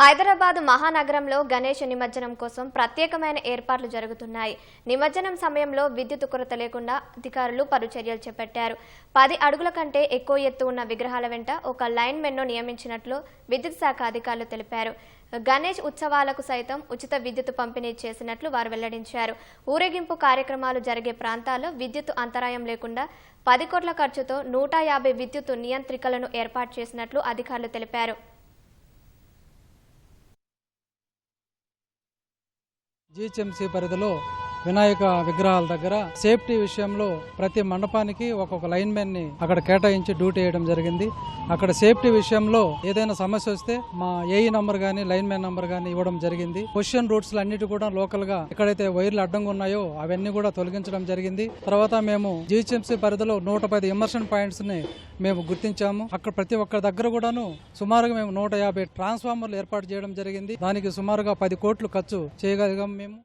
హైదరాబాద్ మహానగరంలో గణేష్ నిమజ్జనం కోసం ప్రత్యేకమైన ఏర్పాట్లు జరుగుతున్నాయి. నిమజ్జనం సమయంలో విద్యుత్ కొరత లేకుండా అధికారులు పలు చర్యలు చేపట్టారు. పది అడుగుల కంటే ఎక్కువ ఎత్తు ఉన్న విగ్రహాల వెంట ఒక లైన్ మెన్ను నియమించినట్లు విద్యుత్ శాఖ అధికారులు తెలిపారు. గణేష్ ఉత్సవాలకు సైతం ఉచిత విద్యుత్ పంపిణీ చేసినట్లు వారు వెల్లడించారు. ఊరేగింపు కార్యక్రమాలు జరిగే ప్రాంతాల్లో విద్యుత్ అంతరాయం లేకుండా పది కోట్ల ఖర్చుతో నూట యాభై విద్యుత్ నియంత్రికలను ఏర్పాటు చేసినట్లు అధికారులు తెలిపారు. జీహెచ్ఎంసీ పరిధిలో వినాయక విగ్రహాల దగ్గర సేఫ్టీ విషయంలో ప్రతి మండపానికి ఒక్కొక్క లైన్ మెన్ని అక్కడ కేటాయించి డ్యూటీ వేయడం జరిగింది. అక్కడ సేఫ్టీ విషయంలో ఏదైనా సమస్య వస్తే మా ఏఈ నంబర్ గానీ లైన్ మ్యాన్ నంబర్ గానీ ఇవ్వడం జరిగింది. క్వశ్చన్ రూట్స్ అన్నిటి కూడా లోకల్గా ఎక్కడైతే వైర్లు అడ్డంగా ఉన్నాయో అవన్నీ కూడా తొలగించడం జరిగింది. తర్వాత మేము జిహెచ్ఎంసీ పరిధిలో నూట పది ఇమర్షన్ పాయింట్స్ని మేము గుర్తించాము. అక్కడ ప్రతి ఒక్క దగ్గర కూడాను సుమారుగా మేము నూట యాభై ట్రాన్స్ఫార్మర్లు ఏర్పాటు చేయడం జరిగింది. దానికి సుమారుగా పది కోట్లు ఖర్చు చేయగలిగాం మేము.